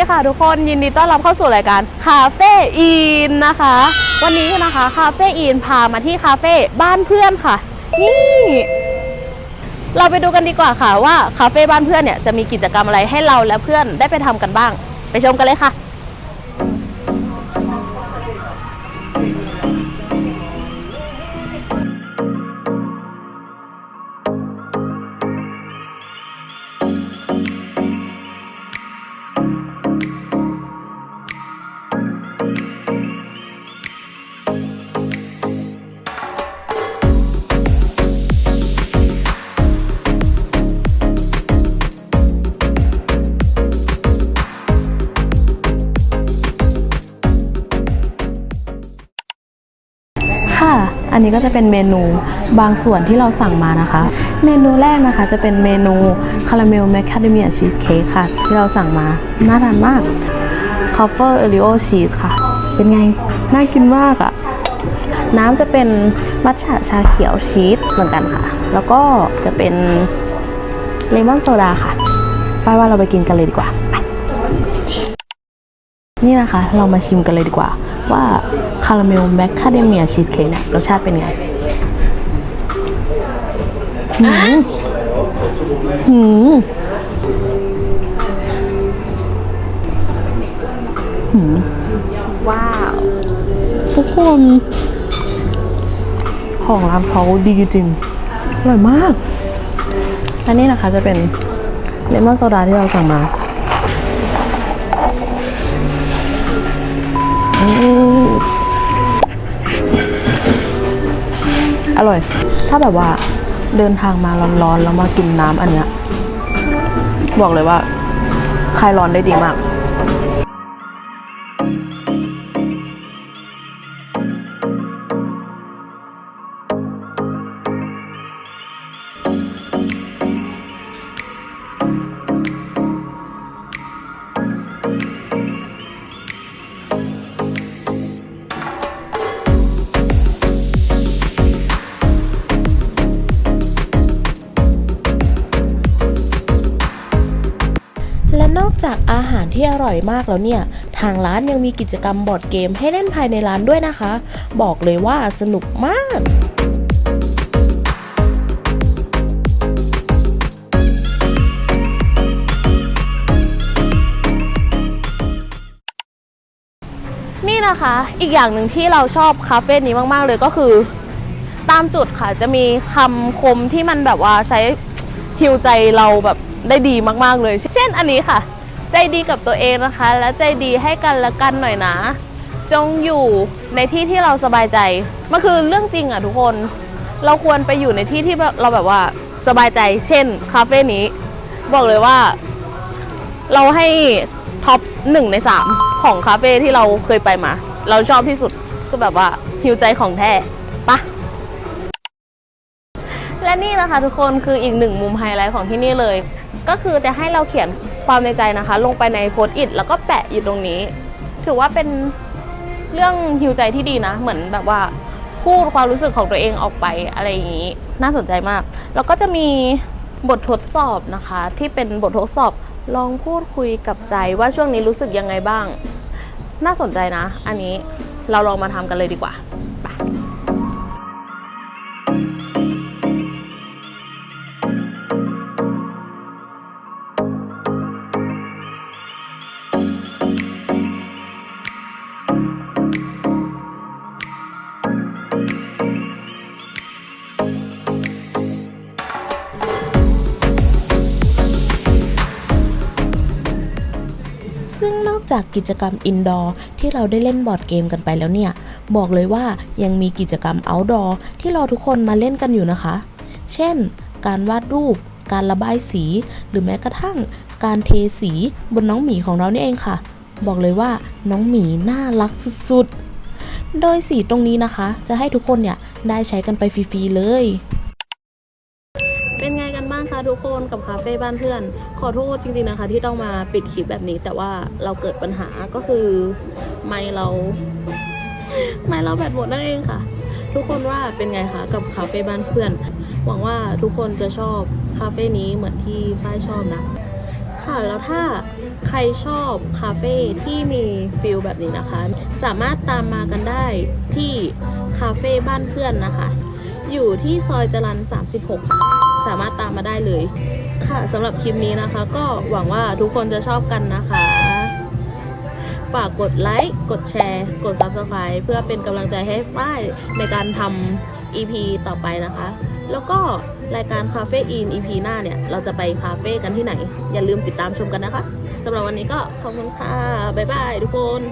ดีค่ะทุกคนยินดีต้อนรับเข้าสู่รายการคาเฟอีนนะคะ วันนี้นะคะคาเฟอีนพามาที่คาเฟ่บ้านเพื่อนค่ะ นี่ เราไปดูกันดีกว่าค่ะว่าคาเฟ่บ้านเพื่อนเนี่ยจะมีกิจกรรมอะไรให้เราและเพื่อนได้ไปทำกันบ้าง ไปชมกันเลยค่ะ ค่ะ อันนี้ก็จะเป็นเมนูบางส่วนที่เราสั่งมานะคะ เมนูแรกนะคะจะเป็นเมนูคาราเมลแมคคาเดเมียชีสเค้กค่ะ ที่เราสั่งมา น่าทานมากคอฟเฟอร์เอริโอชีสค่ะ เป็นไง น่ากินมากอะ่ะ น้ำจะเป็นมัทฉะชาเขียวชีสเหมือนกันค่ะ แล้วก็จะเป็นเลมอนโซดาค่ะฝ้ายว่าเราไปกินกันเลยดีกว่า นี่นะคะ เรามาชิมกันเลยดีกว่า ว่าคาราเมลแมคคาเดเมียชีสเค้กเนี่ยรสชาติเป็นไงหืมหืมหืมว้าว ทุกคน ของร้านเขาดีจริง อร่อยมาก และนี่นะคะจะเป็นเลมอนโซดาที่เราสั่งมา อร่อย ถ้าแบบว่าเดินทางมาร้อนๆแล้วมากินน้ำอันเนี้ย บอกเลยว่าคลายร้อนได้ดีมาก และนอกจากอาหารที่อร่อยมากแล้วเนี่ย ทางร้านยังมีกิจกรรมบอร์ดเกมให้เล่นภายในร้านด้วยนะคะ บอกเลยว่าสนุกมากนี่นะคะอีกอย่างหนึ่งที่เราชอบคาเฟ่นี้มาก ๆ เลยก็คือ ตามจุดค่ะจะมีคำคมที่มันแบบว่าใช้ฮิวใจเราแบบ ได้ดีมากๆเลย เช่นอันนี้ค่ะ ใจดีกับตัวเองนะคะ และใจดีให้กันและกันหน่อยนะ จงอยู่ในที่ที่เราสบายใจมันคือเรื่องจริงอะทุกคน เราควรไปอยู่ในที่ที่เราแบบว่าสบายใจ เช่นคาเฟ่นี้ บอกเลยว่า เราให้ท็อปหนึ่งในสามของคาเฟ่ที่เราเคยไปมา เราชอบที่สุดคือแบบว่าหิวใจของแท้ปะและนี่นะคะทุกคนคืออีกหนึ่งมุมไฮไลท์ของที่นี่เลย ก็คือจะให้เราเขียนความในใจนะคะ ลงไปในโพสต์อิทแล้วก็แปะอยู่ตรงนี้ ถือว่าเป็นเรื่องหิวใจที่ดีนะ เหมือนแบบว่าพูดความรู้สึกของตัวเองออกไปอะไรอย่างนี้ น่าสนใจมาก แล้วก็จะมีบททดสอบนะคะ ที่เป็นบททดสอบลองพูดคุยกับใจว่าช่วงนี้รู้สึกยังไงบ้าง น่าสนใจนะ อันนี้เราลองมาทำกันเลยดีกว่า ซึ่งนอกจากกิจกรรมอินดอร์ที่เราได้เล่นบอร์ดเกมกันไปแล้วเนี่ย บอกเลยว่ายังมีกิจกรรมเอาท์ดอร์ที่รอทุกคนมาเล่นกันอยู่นะคะ เช่น การวาดรูป การระบายสี หรือแม้กระทั่ง การเทสีบนน้องหมีของเรานี่เองค่ะ บอกเลยว่าน้องหมีน่ารักสุดๆ โดยสีตรงนี้นะคะ จะให้ทุกคนเนี่ยได้ใช้กันไปฟรีๆเลย คะทุกคนกับคาเฟ่บ้านเพื่อน ขอโทษจริงๆนะคะ ที่ต้องมาปิดคลิปแบบนี้ แต่ว่าเราเกิดปัญหาก็คือไม่เรา ไม่เราแบตหมดนั่นเองค่ะ ทุกคนว่าเป็นไงคะกับคาเฟ่บ้านเพื่อน หวังว่าทุกคนจะชอบคาเฟ่นี้เหมือนที่ฝ้ายชอบนะค่ะแล้วถ้าใครชอบคาเฟ่ที่มีฟิลแบบนี้นะคะ สามารถตามมากันได้ที่คาเฟ่บ้านเพื่อนนะคะ อยู่ที่ซอยจรัน 36 ค่ะ สามารถตามมาได้เลย ค่ะสำหรับคลิปนี้นะคะ ก็หวังว่าทุกคนจะชอบกันนะคะ ฝากกดไลค์ กดแชร์ กด Subscribe เพื่อเป็นกำลังใจให้ฝ้ายในการทำ EP ต่อไปนะคะ แล้วก็รายการคาเฟ่อีน EP หน้าเนี่ย เราจะไปคาเฟ่กันที่ไหน อย่าลืมติดตามชมกันนะคะสำหรับวันนี้ก็ขอบคุณค่ะ บ๊ายบายทุกคน